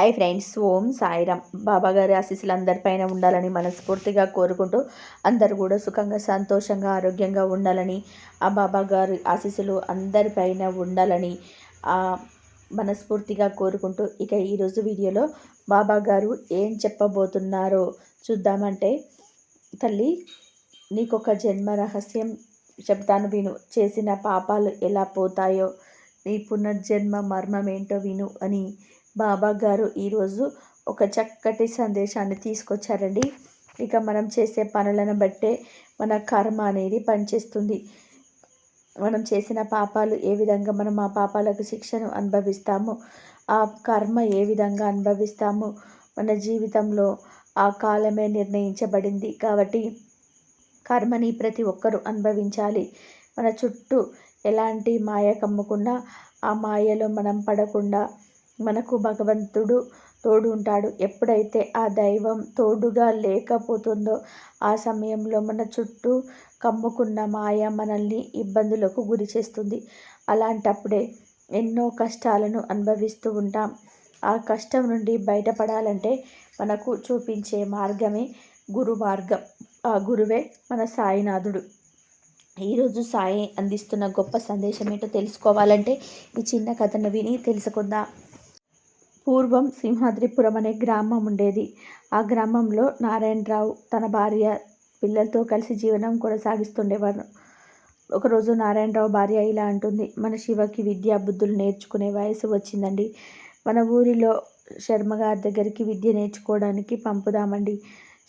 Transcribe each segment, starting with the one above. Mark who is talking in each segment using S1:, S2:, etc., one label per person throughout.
S1: Hi friends Om Sairam. బాబా గారి ఆశీస్సులు అందరిపైన ఉండాలని మనస్ఫూర్తిగా కోరుకుంటూ అందరు కూడా సుఖంగా సంతోషంగా ఆరోగ్యంగా ఉండాలని ఆ బాబాగారి ఆశీస్సులు అందరిపైన ఉండాలని మనస్ఫూర్తిగా కోరుకుంటూ ఇక ఈరోజు వీడియోలో బాబాగారు ఏం చెప్పబోతున్నారో చూద్దామంటే తల్లి నీకు ఒక జన్మ రహస్యం చెప్తాను విను. చేసిన పాపాలు ఎలా పోతాయో నీ పునర్జన్మ మర్మం ఏంటో విను అని బాబా గారు ఈరోజు ఒక చక్కటి సందేశాన్ని తీసుకొచ్చారండి. ఇక మనం చేసే పనులను బట్టే మన కర్మ అనేది పనిచేస్తుంది. మనం చేసిన పాపాలు ఏ విధంగా మనం ఆ పాపాలకు శిక్షను అనుభవిస్తామో ఆ కర్మ ఏ విధంగా అనుభవిస్తామో మన జీవితంలో ఆ కాలమే నిర్ణయించబడింది. కాబట్టి కర్మని ప్రతి ఒక్కరూ అనుభవించాలి. మన చుట్టూ ఎలాంటి మాయ కమ్ముకున్నా ఆ మాయలో మనం పడకుండా మనకు భగవంతుడు తోడు ఉంటాడు. ఎప్పుడైతే ఆ దైవం తోడుగా లేకపోతుందో ఆ సమయంలో మన చుట్టూ కమ్ముకున్న మాయ మనల్ని ఇబ్బందులకు గురి చేస్తుంది. అలాంటప్పుడే ఎన్నో కష్టాలను అనుభవిస్తూ ఉంటాం. ఆ కష్టం నుండి బయటపడాలంటే మనకు చూపించే మార్గమే గురు మార్గం ఆ గురువే మన సాయినాథుడు. ఈరోజు సాయి అందిస్తున్న గొప్ప సందేశం ఏంటో తెలుసుకోవాలంటే ఈ చిన్న కథను విని తెలుసుకుందాం. పూర్వం సింహాద్రిపురం అనే గ్రామం ఉండేది. ఆ గ్రామంలో నారాయణరావు తన భార్య పిల్లలతో కలిసి జీవనం కొనసాగిస్తుండేవారు. ఒకరోజు నారాయణరావు భార్య ఇలా అంటుంది మన శివకి విద్యా బుద్ధులు నేర్చుకునే వయసు వచ్చిందండి. మన ఊరిలో శర్మగారి దగ్గరికి విద్య నేర్చుకోవడానికి పంపుదామండి.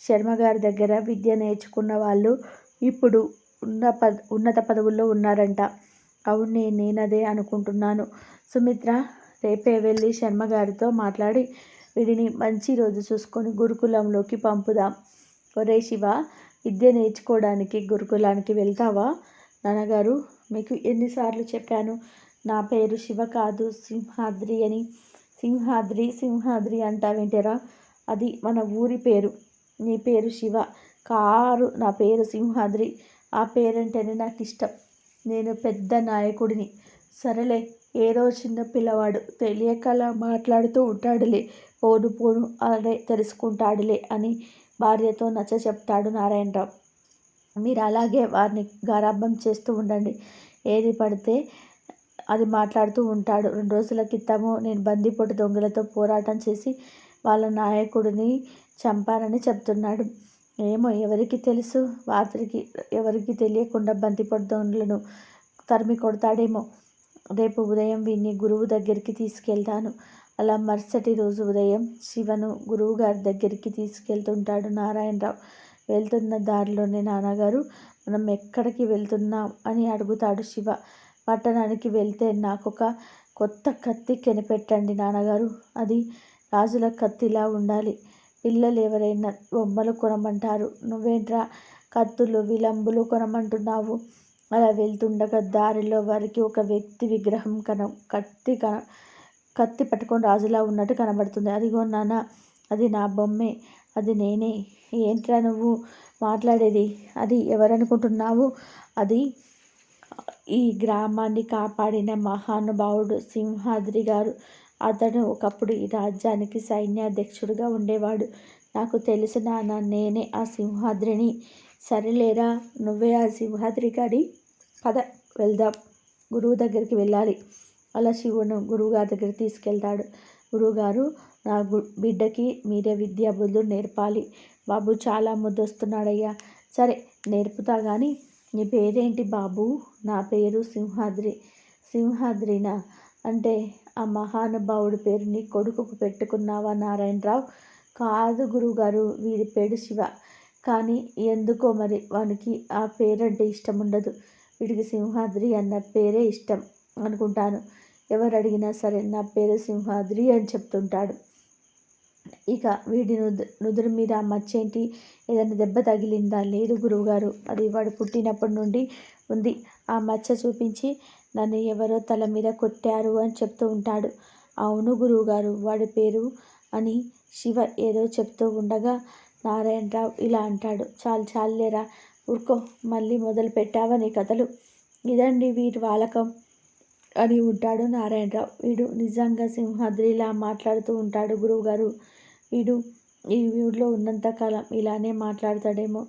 S1: శర్మగారి దగ్గర విద్య నేర్చుకున్న వాళ్ళు ఇప్పుడు ఉన్న పద ఉన్నత పదవుల్లో ఉన్నారంట. అవును నేనదే అనుకుంటున్నాను. సుమిత్ర రేపే వెళ్ళి శర్మగారితో మాట్లాడి వీడిని మంచి రోజు చూసుకొని గురుకులంలోకి పంపుదాం. ఒరే శివ విద్య నేర్చుకోవడానికి గురుకులానికి వెళ్తావా? నాన్నగారు మీకు ఎన్నిసార్లు చెప్పాను నా పేరు శివ కాదు సింహాద్రి అని. సింహాద్రి సింహాద్రి అంటావేంటరా? అది మన ఊరి పేరు. నీ పేరు శివ. కారు నా పేరు సింహాద్రి. ఆ పేరంటేనే నాకు ఇష్టం నేను పెద్ద నాయకుడిని. సరేలే ఏదో చిన్న పిల్లవాడు తెలియకలా మాట్లాడుతూ ఉంటాడులే. పోను పోను అదే తెలుసుకుంటాడులే అని భార్యతో నచ్చ చెప్తాడు నారాయణరావు. మీరు అలాగే వారిని గారాభం చేస్తూ ఉండండి. ఏది పడితే అది మాట్లాడుతూ ఉంటాడు. రెండు రోజుల క్రితము నేను బందిపోటు దొంగలతో పోరాటం చేసి వాళ్ళ నాయకుడిని చంపానని చెప్తున్నాడు. ఏమో ఎవరికి తెలుసు? వారికి ఎవరికి తెలియకుండా బంతిపోటు దొంగలను తరిమి కొడతాడేమో. రేపు ఉదయం వీడిని గురువు దగ్గరికి తీసుకెళ్తాను. అలా మరుసటి రోజు ఉదయం శివను గురువు గారి దగ్గరికి తీసుకెళ్తుంటాడు నారాయణరావు. వెళ్తున్న దారిలోనే నాన్నగారు మనం ఎక్కడికి వెళ్తున్నాం? అని అడుగుతాడు శివ. పట్టణానికి వెళ్తే నాకు ఒక కొత్త కత్తి కనిపెట్టండి నాన్నగారు. అది రాజుల కత్తిలా ఉండాలి. పిల్లలు ఎవరైనా బొమ్మలు కొనమంటారు. నువ్వేంట్రా కత్తులు విలంబులు కొనమంటున్నావు? అలా వెళ్తుండగా దారిలో వారికి ఒక వ్యక్తి విగ్రహం కన కత్తి కన కత్తి పట్టుకొని రాజులా ఉన్నట్టు కనబడుతుంది. అదిగో నాన్న అది నా బొమ్మే అది నేనే. ఏంట్రా నువ్వు మాట్లాడేది? అది ఎవరనుకుంటున్నావు? అది ఈ గ్రామాన్ని కాపాడిన మహానుభావుడు సింహాద్రి గారు. అతను ఒకప్పుడు ఈ రాజ్యానికి సైన్యాధ్యక్షుడిగా ఉండేవాడు. నాకు తెలుసు నాన్న నేనే ఆ సింహాద్రిని. సరేలేరా నువ్వే ఆ సింహాద్రి గారి పద వెళ్దాం. గురువు దగ్గరికి వెళ్ళాలి. అలా శివును గురువుగారి దగ్గర తీసుకెళ్తాడు. గురువుగారు నా బిడ్డకి మీరే విద్యా బుద్ధులు నేర్పాలి. బాబు చాలా ముద్దొస్తున్నాడయ్యా. సరే నేర్పుతా కానీ నీ పేరేంటి బాబు? నా పేరు సింహాద్రి. సింహాద్రినా? అంటే ఆ మహానుభావుడి పేరు నీ కొడుకుకు పెట్టుకున్నావా నారాయణరావు? కాదు గురువుగారు వీరి పేరు శివ. కానీ ఎందుకో మరి వానికి ఆ పేరంటే ఇష్టం ఉండదు వీడికి సింహాద్రి అన్న పేరే ఇష్టం అనుకుంటాను. ఎవరు అడిగినా సరే నా పేరు సింహాద్రి అని చెప్తుంటాడు. ఇక వీడి నుదు నుదురు మీద మచ్చేంటి? ఏదైనా దెబ్బ తగిలిందా? లేదు గురువుగారు. అది వాడు పుట్టినప్పటి నుండి ఉంది. ఆ మచ్చ చూపించి నన్ను ఎవరో తల మీద కొట్టారు అని చెప్తూ ఉంటాడు. అవును గురువుగారు వాడి పేరు అని శివ ఏదో చెప్తూ ఉండగా నారాయణరావు ఇలా అంటాడు. చాలు చాలులేరా? ఊరుకో మళ్ళీ మొదలు పెట్టావా నీ కథలు? ఇదండి వీరి వాలకం అని ఉంటాడు నారాయణరావు. వీడు నిజంగా సింహాద్రిలా మాట్లాడుతూ ఉంటాడు గురువుగారు. వీడు ఈ వీడిలో ఉన్నంతకాలం ఇలానే మాట్లాడతాడేమో.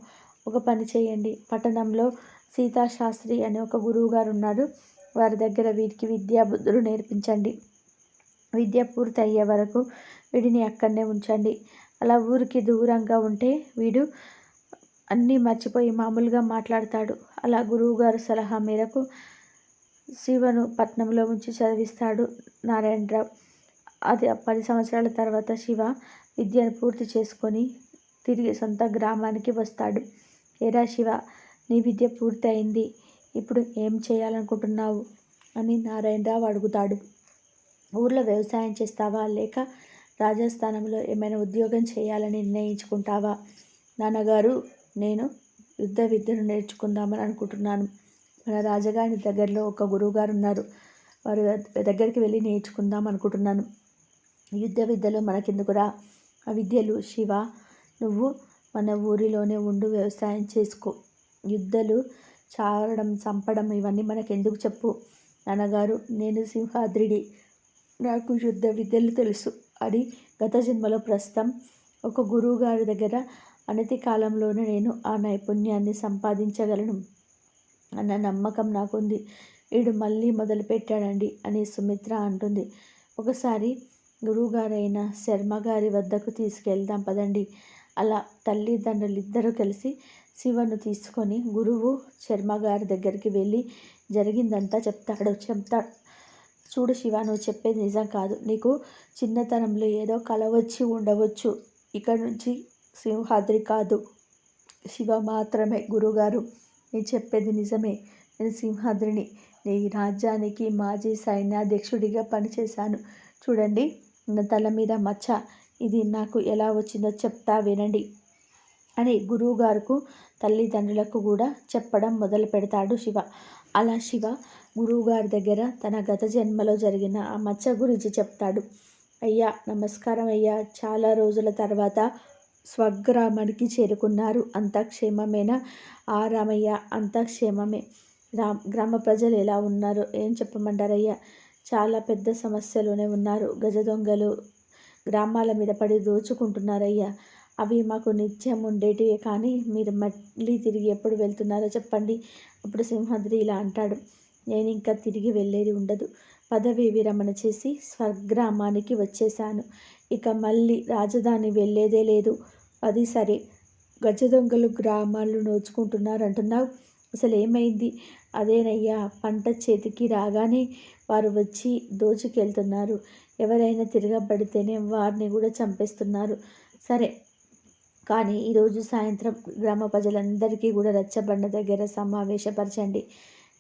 S1: ఒక పని చేయండి. పట్టణంలో సీతాశాస్త్రి అనే ఒక గురువు గారు ఉన్నారు. వారి దగ్గర వీడికి విద్యాబుద్ధులు నేర్పించండి. విద్య పూర్తి అయ్యే వరకు వీడిని అక్కడనే ఉంచండి. అలా ఊరికి దూరంగా ఉంటే వీడు అన్నీ మర్చిపోయి మామూలుగా మాట్లాడతాడు. అలా గురువుగారు సలహా మేరకు శివను పట్నంలో ఉంచి చదివిస్తాడు నారాయణరావు. అది పది సంవత్సరాల తర్వాత శివ విద్యను పూర్తి చేసుకొని తిరిగి సొంత గ్రామానికి వస్తాడు. ఏరా శివ నీ విద్య పూర్తి అయింది ఇప్పుడు ఏం చేయాలనుకుంటున్నావు? అని నారాయణరావు అడుగుతాడు. ఊర్లో వ్యవసాయం చేస్తావా? లేక రాజస్థానంలో ఏమైనా ఉద్యోగం చేయాలని నిర్ణయించుకుంటావా? నాన్నగారు నేను యుద్ధ విద్యను నేర్చుకుందామని అనుకుంటున్నాను. మన రాజగారి దగ్గరలో ఒక గురువుగారు ఉన్నారు వారి దగ్గరికి వెళ్ళి నేర్చుకుందాం అనుకుంటున్నాను. యుద్ధ విద్యలో మనకెందుకురా? ఆ విద్యలు శివ నువ్వు మన ఊరిలోనే ఉండు వ్యవసాయం చేసుకో. యుద్ధలు చావడం చంపడం ఇవన్నీ మనకెందుకు చెప్పు? నాన్నగారు నేను సింహాద్రిడి. నాకు యుద్ధ విద్యలు తెలుసు. అని గత జన్మలో ప్రస్తుతం ఒక గురువు గారి దగ్గర అనతి కాలంలోనే నేను ఆ నైపుణ్యాన్ని సంపాదించగలను అన్న నమ్మకం నాకుంది. వీడు మళ్ళీ మొదలుపెట్టాడండి అని సుమిత్ర అంటుంది. ఒకసారి గురువుగారైన శర్మ గారి వద్దకు తీసుకెళ్దాం పదండి అలా తల్లిదండ్రులు ఇద్దరూ కలిసి శివను తీసుకొని గురువు శర్మ గారి దగ్గరికి వెళ్ళి జరిగిందంతా చెప్తాడు చెప్తాడు. చూడు శివ నువ్వు చెప్పేది నిజం కాదు. నీకు చిన్నతనంలో ఏదో కల వచ్చి ఉండవచ్చు. ఇక్కడ నుంచి సింహాద్రి కాదు. శివ మాత్రమే గురుగారు. నేను చెప్పేది నిజమే. నేను సింహాద్రిని. నీ రాజ్యానికి మాజీ సైన్యాధ్యక్షుడిగా పనిచేశాను. చూడండి నా తల మీద మచ్చ. ఇది నాకు ఎలా వచ్చిందో చెప్తా వినండి అని గురువుగారుకు తల్లిదండ్రులకు కూడా చెప్పడం మొదలు పెడతాడు శివ. అలా శివ గురువుగారి దగ్గర తన గత జన్మలో జరిగిన ఆ మచ్చ గురించి చెప్తాడు. అయ్యా నమస్కారం అయ్యా. చాలా రోజుల తర్వాత స్వగ్రామానికి చేరుకున్నారు. అంతా క్షేమమేనా? ఆ రామయ్య అంతా క్షేమమే. రా గ్రామ ప్రజలు ఎలా ఉన్నారు? ఏం చెప్పమంటారయ్యా? చాలా పెద్ద సమస్యలోనే ఉన్నారు. గజ దొంగలు గ్రామాల మీద పడి దోచుకుంటున్నారయ్యా. అవి మాకు నిత్యం ఉండేటివే కానీ మీరు మళ్ళీ తిరిగి ఎప్పుడు వెళ్తున్నారో చెప్పండి. అప్పుడు సింహాద్రి ఇలా అంటాడు. నేను ఇంకా తిరిగి వెళ్ళేది ఉండదు. పదవి విరమణ చేసి స్వగ్రామానికి వచ్చేశాను. ఇక మళ్ళీ రాజధాని వెళ్ళేదే లేదు. అది సరే. గజ దొంగలు గ్రామాలు నోచుకుంటున్నారు అంటున్నావు అసలు ఏమైంది? అదేనయ్యా పంట చేతికి రాగానే వారు వచ్చి దోచుకెళ్తున్నారు. ఎవరైనా తిరగబడితేనే వారిని కూడా చంపేస్తున్నారు. సరే. కానీ ఈరోజు సాయంత్రం గ్రామ ప్రజలందరికీ కూడా రచ్చబండ దగ్గర సమావేశపరచండి.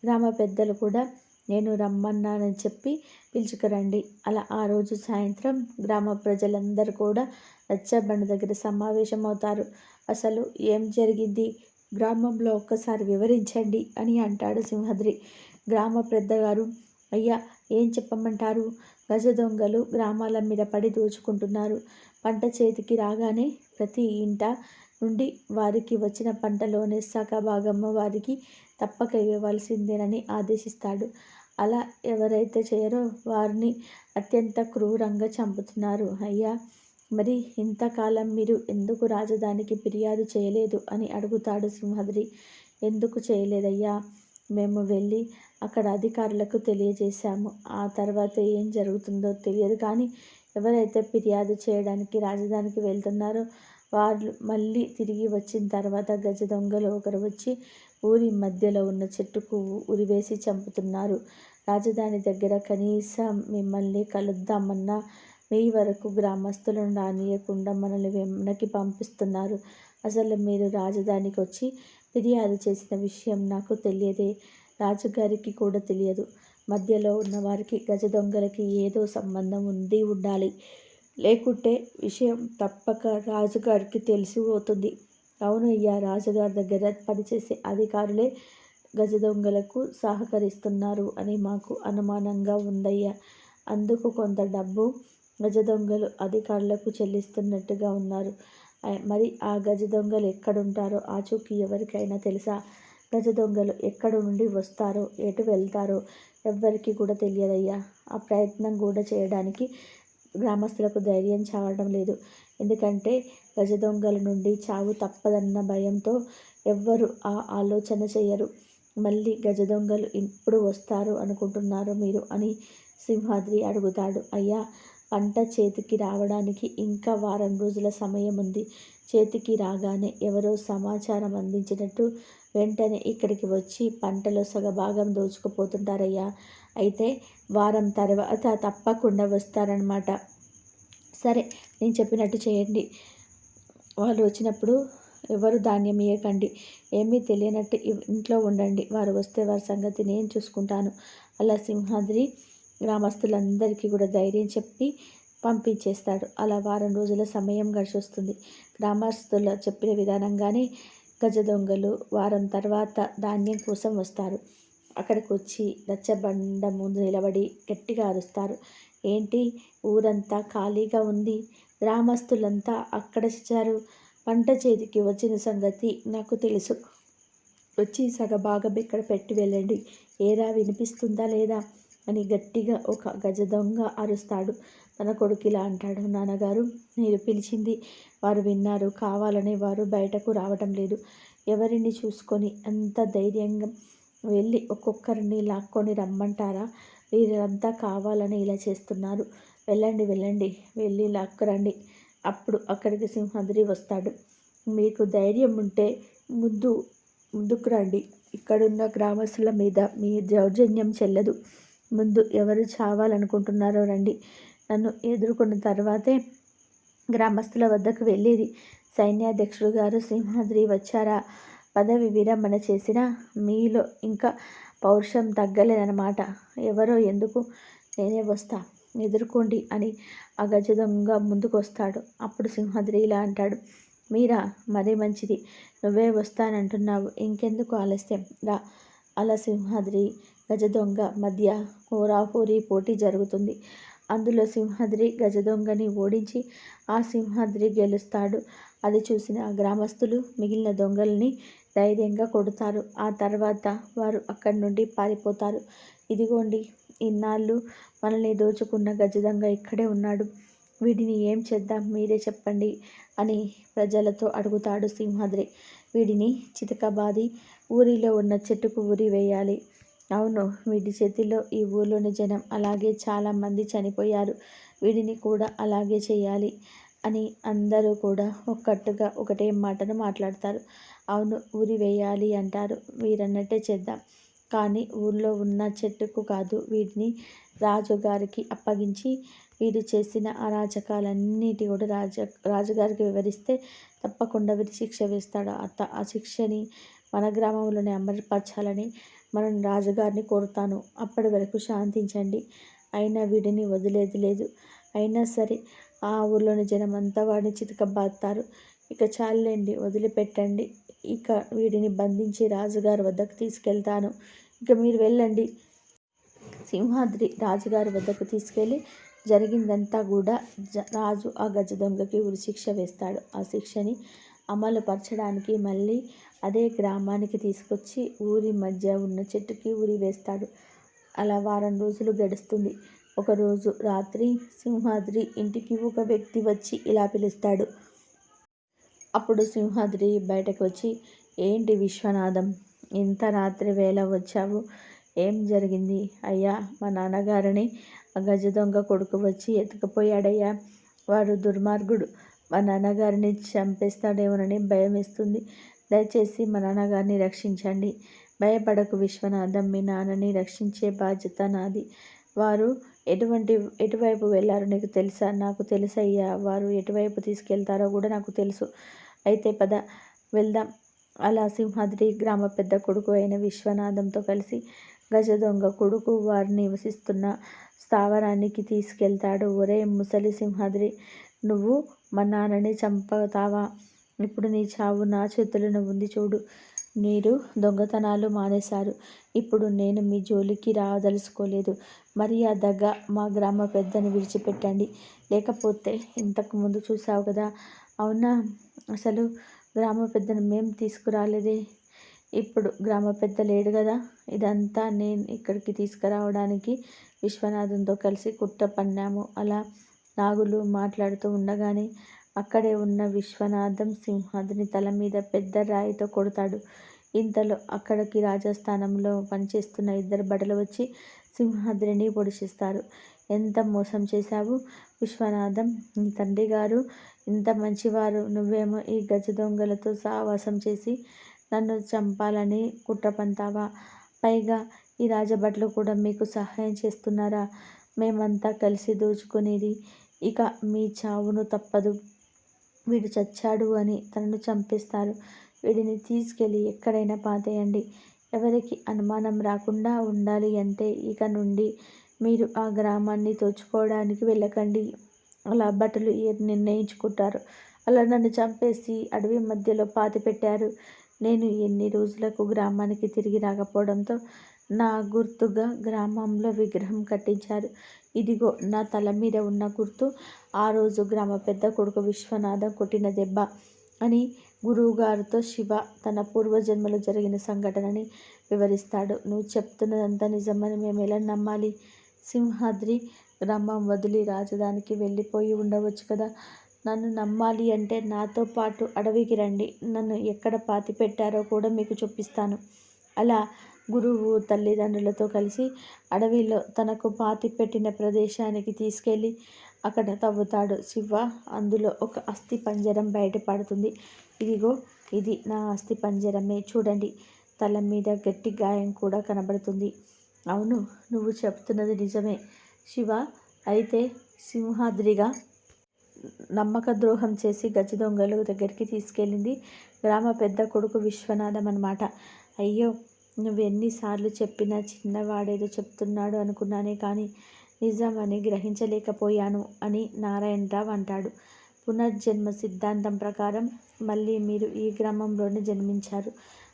S1: గ్రామ పెద్దలు కూడా నేను రమ్మన్నానని చెప్పి పిలుచుకురండి. అలా ఆ రోజు సాయంత్రం గ్రామ ప్రజలందరూ కూడా రచ్చబండ దగ్గర సమావేశం అవుతారు అసలు ఏం జరిగింది? గ్రామంలో ఒక్కసారి వివరించండి అని అంటాడు సింహద్రి. గ్రామ పెద్దగారు అయ్యా ఏం చెప్పమంటారు? గజ దొంగలు గ్రామాల మీద పడి దోచుకుంటున్నారు. పంట చేతికి రాగానే ప్రతి ఇంట నుండి వారికి వచ్చిన పంటలోనే సగభాగము వారికి తప్పక ఇవ్వవలసిందేనని ఆదేశిస్తాడు. అలా ఎవరైతే చేయరో వారిని అత్యంత క్రూరంగా చంపుతున్నారు. అయ్యా మరి ఇంతకాలం మీరు ఎందుకు రాజధానికి ఫిర్యాదు చేయలేదు అని అడుగుతాడు సింహద్రి. ఎందుకు చేయలేదయ్యా? మేము వెళ్ళి అక్కడ అధికారులకు తెలియజేశాము. ఆ తర్వాత ఏం జరుగుతుందో తెలియదు కానీ ఎవరైతే ఫిర్యాదు చేయడానికి రాజధానికి వెళ్తున్నారో వాళ్ళు మళ్ళీ తిరిగి వచ్చిన తర్వాత గజ దొంగలు ఒకరు వచ్చి ఊరి మధ్యలో ఉన్న చెట్టుకు ఉరివేసి చంపుతున్నారు. రాజధాని దగ్గర కనీసం మిమ్మల్ని కలుద్దామన్నా మీ వరకు గ్రామస్తులను రానియకుండా మనల్ని వెనక్కి పంపిస్తున్నారు. అసలు మీరు రాజధానికి వచ్చి ఫిర్యాదు చేసిన విషయం నాకు తెలియదే. రాజుగారికి కూడా తెలియదు. మధ్యలో ఉన్న వారికి గజ దొంగలకి ఏదో సంబంధం ఉంది ఉండాలి. లేకుంటే విషయం తప్పక రాజుగారికి తెలిసిపోతుంది. అవును అయ్యా రాజుగారి దగ్గర పనిచేసే అధికారులే గజ దొంగలకు సహకరిస్తున్నారు అని మాకు అనుమానంగా ఉందయ్యా. అందుకు కొంత డబ్బు గజ దొంగలు అధికారులకు చెల్లిస్తున్నట్టుగా ఉన్నారు. మరి ఆ గజ దొంగలు ఎక్కడుంటారో ఆచూకీ ఎవరికైనా తెలుసా? గజ దొంగలు ఎక్కడ నుండి వస్తారో ఎటు వెళ్తారో ఎవ్వరికి కూడా తెలియదయ్యా. ఆ ప్రయత్నం కూడా చేయడానికి గ్రామస్తులకు ధైర్యం చావడం లేదు. ఎందుకంటే గజ దొంగల నుండి చావు తప్పదన్న భయంతో ఎవ్వరు ఆ ఆలోచన చేయరు. మళ్ళీ గజ దొంగలు ఇప్పుడు వస్తారు అనుకుంటున్నారు మీరు? అని సింహాద్రి అడుగుతాడు. అయ్యా పంట చేతికి రావడానికి ఇంకా వారం రోజుల సమయం ఉంది చేతికి రాగానే ఎవరో సమాచారం అందించినట్టు వెంటనే ఇక్కడికి వచ్చి పంటలో సగభాగం దోచుకుపోతుంటారయ్యా. అయితే వారం తర్వాత తప్పకుండా వస్తారనమాట సరే నేను చెప్పినట్టు చేయండి. వాళ్ళు వచ్చినప్పుడు ఎవరు ధాన్యం ఇవ్వకండి ఏమీ తెలియనట్టు ఇంట్లో ఉండండి. వారు వస్తే వారి సంగతి నేను చూసుకుంటాను. అలా సింహాద్రి గ్రామస్తులందరికీ కూడా ధైర్యం చెప్పి పంపించేస్తాడు. అలా వారం రోజుల సమయం గడిచొస్తుంది. గ్రామస్తుల చెప్పిన విధానంగానే గజ దొంగలు వారం తర్వాత ధాన్యం కోసం వస్తారు. అక్కడికి వచ్చి రచ్చబండ ముందు నిలబడి గట్టిగా అరుస్తారు. ఏంటి? ఊరంతా ఖాళీగా ఉంది. గ్రామస్తులంతా అక్కడ చేశారు. పంట చేతికి వచ్చిన సంగతి నాకు తెలుసు. వచ్చి సగభాగం ఇక్కడ పెట్టి వెళ్ళండి. ఏరా వినిపిస్తుందా లేదా? అని గట్టిగా ఒక గజ దొంగ అరుస్తాడు. తన కొడుకు ఇలా అంటాడు. నాన్నగారు మీరు పిలిచింది వారు విన్నారు. కావాలని వారు బయటకు రావటం లేదు. ఎవరిని చూసుకొని అంత ధైర్యంగా వెళ్ళి ఒక్కొక్కరిని లాక్కొని రమ్మంటారా? వీరంతా కావాలని ఇలా చేస్తున్నారు. వెళ్ళండి వెళ్ళండి వెళ్ళి లాక్కురండి. అప్పుడు అక్కడికి సింహాద్రి వస్తాడు. మీకు ధైర్యం ఉంటే ముందు ముందుకు రండి. ఇక్కడున్న గ్రామస్తుల మీద మీ దౌర్జన్యం చెల్లదు. ముందు ఎవరు చావాలనుకుంటున్నారో రండి. నన్ను ఎదుర్కొన్న తర్వాతే గ్రామస్తుల వద్దకు వెళ్ళేది సైన్యాధ్యక్షుడు గారు సింహాద్రి వచ్చారా? పదవి విరమణ చేసిన మీలో ఇంకా పౌరుషం తగ్గలేదన్నమాట. ఎవరో ఎందుకు? నేనే వస్తా. ఎదుర్కోండి అని ఆ గజ ముందుకు వస్తాడు అప్పుడు సింహాద్రి ఇలా అంటాడు. మీరా? మరీ మంచిది. నువ్వే వస్తానంటున్నావు. ఇంకెందుకు ఆలస్యం? రా అలా సింహాద్రి గజదొంగ మధ్య హోరాహోరీ పోటీ జరుగుతుంది. అందులో సింహాద్రి గజదొంగని ఓడించి ఆ సింహాద్రి గెలుస్తాడు. అది చూసిన ఆ గ్రామస్తులు మిగిలిన దొంగల్ని ధైర్యంగా కొడతారు. ఆ తర్వాత వారు అక్కడి నుండి పారిపోతారు. ఇదిగోండి ఇన్నాళ్ళు మనల్ని దోచుకున్న గజదొంగ ఇక్కడే ఉన్నాడు. వీడిని ఏం చేద్దాం? మీరే చెప్పండి అని ప్రజలతో అడుగుతాడు సింహాద్రి. వీడిని చితకబాది ఊరిలో ఉన్న చెట్టుకు ఊరి వేయాలి అవును వీడి చేతిలో ఈ ఊర్లోని జనం అలాగే చాలామంది చనిపోయారు. వీడిని కూడా అలాగే చేయాలి అని అందరూ కూడా ఒక్కట్టుగా ఒకటే మాటను మాట్లాడతారు. అవును ఊరి వేయాలి అంటారు. వీరన్నట్టే చేద్దాం. కానీ ఊళ్ళో ఉన్న చెట్టుకు కాదు వీటిని రాజుగారికి అప్పగించి వీడు చేసిన అరాచకాలన్నిటి కూడా రాజ రాజుగారికి వివరిస్తే తప్పకుండా వీరి శిక్ష వేస్తాడు. అత్త ఆ శిక్షని మన గ్రామంలోనే అమలుపరచాలని మనం రాజుగారిని కోరుతాను. అప్పటి వరకు శాంతించండి. అయినా వీడిని వదిలేది లేదు. అయినా సరే ఆ ఊర్లోని జనం అంతా వాడిని చితకబాతారు ఇక చాలండి వదిలిపెట్టండి. ఇక వీడిని బంధించి రాజుగారి వద్దకు తీసుకెళ్తాను. ఇక మీరు వెళ్ళండి. సింహాద్రి రాజుగారి వద్దకు తీసుకెళ్ళి జరిగిందంతా కూడా జ రాజు ఆ గజ దొంగకి ఉరిశిక్ష వేస్తాడు. ఆ శిక్షని అమలు పరచడానికి మళ్ళీ అదే గ్రామానికి తీసుకొచ్చి ఊరి మధ్య ఉన్న చెట్టుకి ఊరి వేస్తాడు. అలా వారం రోజులు గడుస్తుంది. ఒకరోజు రాత్రి సింహాద్రి ఇంటికి ఒక వ్యక్తి వచ్చి ఇలా పిలుస్తాడు. అప్పుడు సింహాద్రి బయటకు వచ్చి ఏంటి విశ్వనాథం ఇంత రాత్రి వేళ వచ్చావు? ఏం జరిగింది? అయ్యా మా నాన్నగారిని గజ దొంగ కొడుకు వచ్చి ఎత్తుకుపోయాడయ్యా. వాడు దుర్మార్గుడు. మా నాన్నగారిని చంపేస్తాడేమోనని భయం వేస్తుంది. దయచేసి మా నాన్నగారిని రక్షించండి. భయపడకు విశ్వనాథం మీ నాన్నని రక్షించే బాధ్యత నాది. వారు ఎటువంటి ఎటువైపు వెళ్ళారో నీకు తెలుసా? నాకు తెలుసయ్యా వారు ఎటువైపు తీసుకెళ్తారో కూడా నాకు తెలుసు. అయితే పద వెళ్దాం. అలా సింహాద్రి గ్రామ పెద్ద కొడుకు అయిన విశ్వనాథంతో కలిసి గజ దొంగ కొడుకు వారు నివసిస్తున్న స్థావరానికి తీసుకెళ్తాడు. ఒరే ముసలి సింహాద్రి నువ్వు మా నాన్నని చంపుతావా? ఇప్పుడు నీ చావు నా చేతులను ఉంది చూడు. మీరు దొంగతనాలు మానేశారు. ఇప్పుడు నేను మీ జోలికి రాదలుచుకోలేదు. మర్యాదగా మా గ్రామ పెద్దని విడిచిపెట్టండి. లేకపోతే ఇంతకు ముందు చూసావు కదా. అవునా? అసలు గ్రామ పెద్దను మేం తీసుకురాలేదే? ఇప్పుడు గ్రామ పెద్ద లేడు కదా. ఇదంతా నేను ఇక్కడికి తీసుకురావడానికి విశ్వనాథంతో కలిసి కుట్ర పన్నాము. అలా నాగులు మాట్లాడుతూ ఉండగానే అక్కడే ఉన్న విశ్వనాథం సింహాద్రిని తల మీద పెద్ద రాయితో కొడతాడు. ఇంతలో అక్కడికి రాజస్థానంలో పనిచేస్తున్న ఇద్దరు బడలు వచ్చి సింహాద్రిని పొడిచిస్తారు. ఎంత మోసం చేశావు విశ్వనాథం? నీ తండ్రి గారు ఇంత మంచివారు. నువ్వేమో ఈ గజ దొంగలతో సావాసం చేసి నన్ను చంపాలని కుట్ర పంతావా పైగా ఈ రాజభట్లు కూడా మీకు సహాయం చేస్తున్నారా? మేమంతా కలిసి దోచుకునేది ఇక మీ చావును తప్పదు. వీడు చచ్చాడు అని తనను చంపేస్తారు. వీడిని తీసుకెళ్ళి ఎక్కడైనా పాతేయండి. ఎవరికి అనుమానం రాకుండా ఉండాలి అంటే ఇక నుండి మీరు ఆ గ్రామాన్ని తోచుకోవడానికి వెళ్ళకండి. అలా భటులు నిర్ణయించుకుంటారు? అలా నన్ను చంపేసి అడవి మధ్యలో పాతి పెట్టారు నేను ఎన్ని రోజులకు గ్రామానికి తిరిగి రాకపోవడంతో నా గుర్తుగా గ్రామంలో విగ్రహం కట్టించారు. ఇదిగో నా తల మీద ఉన్న గుర్తు. ఆ రోజు గ్రామ పెద్ద కొడుకు విశ్వనాథం కొట్టిన దెబ్బ అని గురువుగారితో శివ తన పూర్వజన్మలో జరిగిన సంఘటనని వివరిస్తాడు. నువ్వు చెప్తున్నదంతా నిజమని మేము ఎలా నమ్మాలి? సింహాద్రి గ్రామం వదిలి రాజధానికి వెళ్ళిపోయి ఉండవచ్చు కదా? నన్ను నమ్మాలి అంటే నాతో పాటు అడవికి రండి. నన్ను ఎక్కడ పాతి పెట్టారో కూడా మీకు చూపిస్తాను. అలా గురువు తల్లిదండ్రులతో కలిసి అడవిలో తనకు పాతి పెట్టిన ప్రదేశానికి తీసుకెళ్ళి అక్కడ తవ్వుతాడు. శివ అందులో ఒక అస్థి పంజరం బయటపడుతుంది. ఇదిగో ఇది నా అస్థి పంజరమే. చూడండి తల మీద గట్టి గాయం కూడా కనబడుతుంది. అవును నువ్వు చెప్తున్నది నిజమే. శివ అయితే సింహాద్రిగా నమ్మక ద్రోహం చేసి గజ దొంగలు దగ్గరికి తీసుకెళ్ళింది గ్రామ పెద్ద కొడుకు విశ్వనాథం అనమాట అయ్యో నువ్వు ఎన్నిసార్లు చెప్పినా చిన్నవాడేదో చెప్తున్నాడు అనుకున్నానే కానీ నిజమని గ్రహించలేకపోయాను అని నారాయణరావు అంటాడు. పునర్జన్మ సిద్ధాంతం ప్రకారం మళ్ళీ మీరు ఈ గ్రామంలోనే జన్మించారు.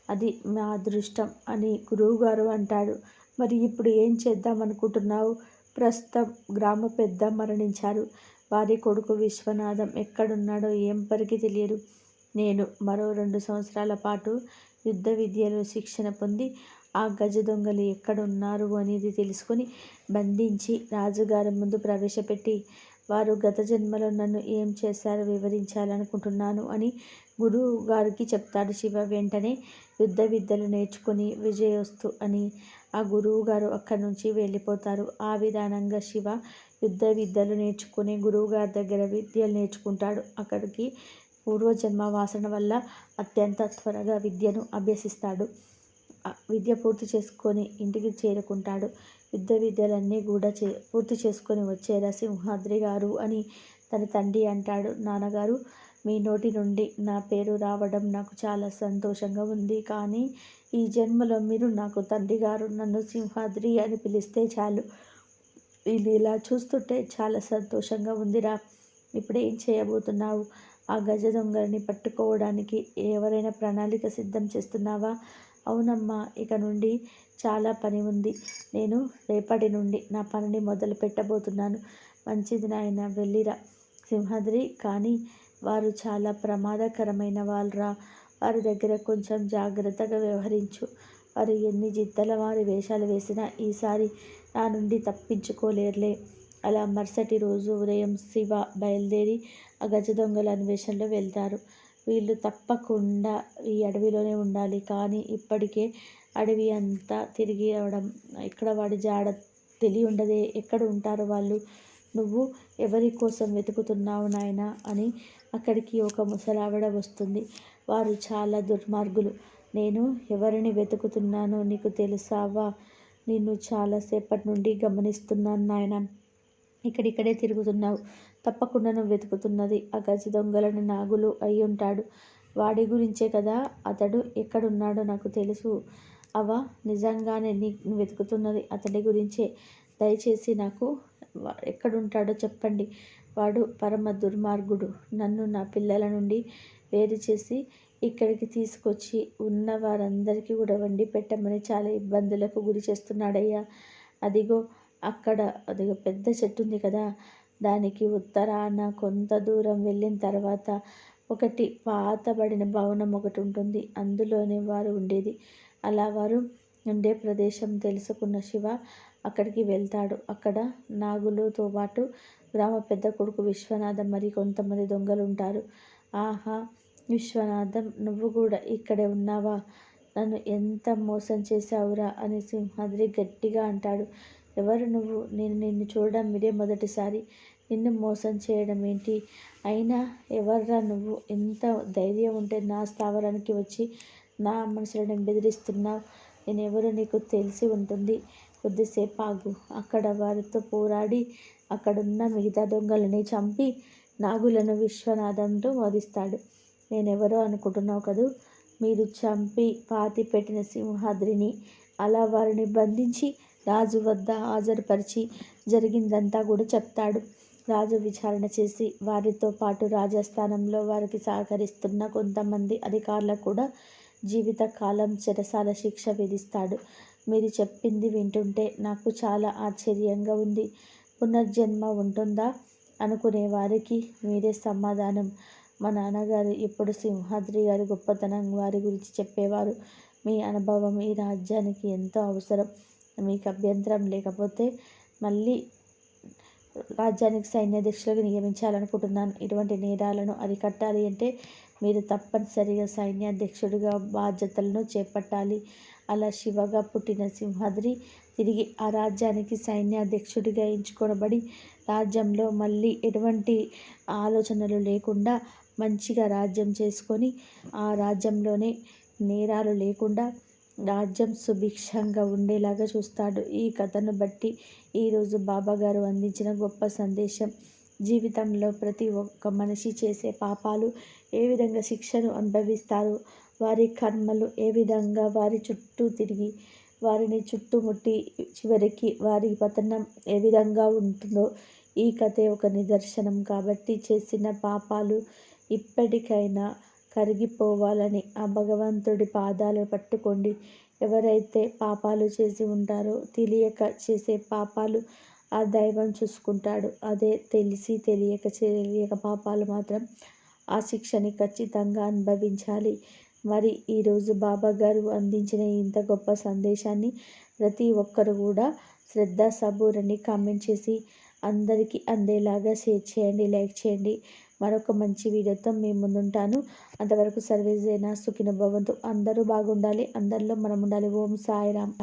S1: అది మా అదృష్టం అని గురువుగారు అంటాడు. మరి ఇప్పుడు ఏం చేద్దాం అనుకుంటున్నావు? ప్రస్తుతం గ్రామ పెద్ద మరణించారు. వారి కొడుకు విశ్వనాథం ఎక్కడున్నాడో ఏం పరికి తెలియదు. నేను మరో రెండు సంవత్సరాల పాటు యుద్ధ విద్యలో శిక్షణ పొంది ఆ గజ దొంగలు ఎక్కడున్నారు అనేది తెలుసుకొని బంధించి రాజుగారి ముందు ప్రవేశపెట్టి వారు గత జన్మలో నన్ను ఏం చేశారో వివరించాలనుకుంటున్నాను అని గురువు గారికి చెప్తాడు శివ. వెంటనే యుద్ధ విద్యలు నేర్చుకుని విజయోస్తు అని ఆ గురువు గారు అక్కడి నుంచి వెళ్ళిపోతారు. ఆ విధానంగా శివ యుద్ధ విద్యలు నేర్చుకుని గురువుగారి దగ్గర విద్యలు నేర్చుకుంటాడు. అక్కడికి పూర్వజన్మ వాసన వల్ల అత్యంత త్వరగా విద్యను అభ్యసిస్తాడు. విద్య పూర్తి చేసుకొని ఇంటికి చేరుకుంటాడు. యుద్ధ విద్యలన్నీ కూడా చే పూర్తి చేసుకొని వచ్చేరా సింహాద్రి గారు అని తన తండ్రి అంటాడు. నాన్నగారు మీ నోటి నుండి నా పేరు రావడం నాకు చాలా సంతోషంగా ఉంది. కానీ ఈ జన్మలో మీరు నాకు తండ్రి గారు నన్ను సింహాద్రి అని పిలిస్తే చాలు. ఇది ఇలా చూస్తుంటే చాలా సంతోషంగా ఉందిరా. ఇప్పుడు ఏం చేయబోతున్నావు? ఆ గజ దొంగలని పట్టుకోవడానికి ఎవరైనా ప్రణాళిక సిద్ధం చేస్తున్నావా? అవునమ్మా ఇక నుండి చాలా పని ఉంది. నేను రేపటి నుండి నా పనిని మొదలు పెట్టబోతున్నాను. మంచిది నాయన వెళ్ళిరా. సింహాద్రి కానీ వారు చాలా ప్రమాదకరమైన వాళ్ళరా. వారి దగ్గర కొంచెం జాగ్రత్తగా వ్యవహరించు. వారు ఎన్ని జిద్దల వారి వేషాలు వేసినా ఈసారి నా నుండి తప్పించుకోలేరులే. అలా మరుసటి రోజు ఉదయం శివ బయలుదేరి ఆ గజ దొంగల అన్వేషణలో వెళ్తారు. వీళ్ళు తప్పకుండా ఈ అడవిలోనే ఉండాలి. కానీ ఇప్పటికే అడవి అంతా తిరిగి రావడం ఎక్కడ వాడి జాడ తెలియ ఉండదే ఎక్కడ ఉంటారు వాళ్ళు. నువ్వు ఎవరి కోసం వెతుకుతున్నావు నాయన అని అక్కడికి ఒక ముసలావిడ వస్తుంది. వారు చాలా దుర్మార్గులు. నేను ఎవరిని వెతుకుతున్నానో నీకు తెలుసావా? నిన్ను చాలాసేపటి నుండి గమనిస్తున్నాను నాయన. ఇక్కడిక్కడే తిరుగుతున్నావు. తప్పకుండా నువ్వు వెతుకుతున్నది ఆ గజ దొంగలని నాగులు అయి ఉంటాడు వాడి గురించే కదా అతడు ఎక్కడున్నాడో నాకు తెలుసు. అవ నిజంగానే నీ వెతుకుతున్నది అతడి గురించే. దయచేసి నాకు ఎక్కడుంటాడో చెప్పండి. వాడు పరమ దుర్మార్గుడు. నన్ను నా పిల్లల నుండి వేరు చేసి ఇక్కడికి తీసుకొచ్చి ఉన్న వారందరికీ కూడా వండి పెట్టమని చాలా ఇబ్బందులకు గురి చేస్తున్నాడయ్యా. అదిగో అక్కడ అది పెద్ద చెట్టు ఉంది కదా దానికి ఉత్తరాన కొంత దూరం వెళ్ళిన తర్వాత ఒకటి పాతబడిన భవనం ఒకటి ఉంటుంది. అందులోనే వారు ఉండేది. అలా వారు ఉండే ప్రదేశం తెలుసుకున్న శివ అక్కడికి వెళ్తాడు. అక్కడ నాగులతో పాటు గ్రామ పెద్ద కొడుకు విశ్వనాథం మరి కొంతమంది దొంగలు ఉంటారు. ఆహా విశ్వనాథం నువ్వు కూడా ఇక్కడే ఉన్నావా? నన్ను ఎంత మోసం చేశావురా? అని సింహాద్రి గట్టిగా అంటాడు. ఎవరు నువ్వు? నేను నిన్ను చూడడం ఇదే మొదటిసారి. నిన్ను మోసం చేయడం ఏంటి? అయినా ఎవర్రా నువ్వు? ఎంత ధైర్యం ఉంటే నా స్థావరానికి వచ్చి నా మనుషులను బెదిరిస్తున్నావు. నేను ఎవరు నీకు తెలిసి ఉంటుంది. కొద్దిసేపు ఆగు. అక్కడ వారితో పోరాడి అక్కడున్న మిగతా దొంగలని చంపి నాగులను విశ్వనాథంతో వధిస్తాడు నేనెవరో అనుకుంటున్నావు కదూ? మీరు చంపి పాతి పెట్టిన సింహాద్రిని అలా వారిని బంధించి రాజు వద్ద హాజరుపరిచి జరిగిందంతా కూడా చెప్తాడు. రాజు విచారణ చేసి వారితో పాటు రాజస్థానంలో వారికి సహకరిస్తున్న కొంతమంది అధికారులకు కూడా జీవిత కాలం చెరసాల శిక్ష విధిస్తాడు. మీరు చెప్పింది వింటుంటే నాకు చాలా ఆశ్చర్యంగా ఉంది. పునర్జన్మ ఉంటుందా? అనుకునే వారికి మీరే సమాధానం. మా నాన్నగారు ఎప్పుడు సింహాద్రి గారి గొప్పతనం వారి గురించి చెప్పేవారు. మీ అనుభవం ఈ రాజ్యానికి ఎంతో అవసరం. మీకు అభ్యంతరం లేకపోతే మళ్ళీ రాజ్యానికి సైన్యాధ్యక్షులుగా నియమించాలనుకుంటున్నాను. ఇటువంటి నేరాలను అరికట్టాలి అంటే మీరు తప్పనిసరిగా సైన్యాధ్యక్షుడిగా బాధ్యతలను చేపట్టాలి. అలా శివగా పుట్టిన సింహాద్రి తిరిగి ఆ రాజ్యానికి సైన్యాధ్యక్షుడిగా ఎంచుకొనబడి రాజ్యంలో మళ్ళీ ఎటువంటి ఆలోచనలు లేకుండా మంచిగా రాజ్యం చేసుకొని ఆ రాజ్యంలోనే నేరాలు లేకుండా రాజ్యం సుభిక్షంగా ఉండేలాగా చూస్తాడు. ఈ కథను బట్టి ఈరోజు బాబాగారు అందించిన గొప్ప సందేశం జీవితంలో ప్రతి ఒక్క మనిషి చేసే పాపాలు ఏ విధంగా శిక్షను అనుభవిస్తారు వారి కర్మలు ఏ విధంగా వారి చుట్టూ తిరిగి వారిని చుట్టుముట్టి చివరికి వారి పతనం ఏ విధంగా ఉంటుందో ఈ కథే ఒక నిదర్శనం. కాబట్టి చేసిన పాపాలు ఇప్పటికైనా కరిగిపోవాలని ఆ భగవంతుడి పాదాలు పట్టుకోండి. ఎవరైతే పాపాలు చేసి ఉంటారో తెలియక చేసే పాపాలు ఆ దైవం చూసుకుంటాడు. అదే తెలిసి తెలియక తెలియక పాపాలు మాత్రం ఆ శిక్షని ఖచ్చితంగా అనుభవించాలి. మరి ఈరోజు బాబా గారు అందించిన ఇంత గొప్ప సందేశాన్ని ప్రతి ఒక్కరు కూడా శ్రద్ధ సబూరని కామెంట్ చేసి అందరికీ అందేలాగా షేర్ చేయండి లైక్ చేయండి. మరొక మంచి వీడియోతో మేము ముందుంటాను. అంతవరకు సర్వేజైనా సుఖిన భవంతు. అందరూ బాగుండాలి. అందరిలో మనం ఉండాలి ఓం సాయిరామ్.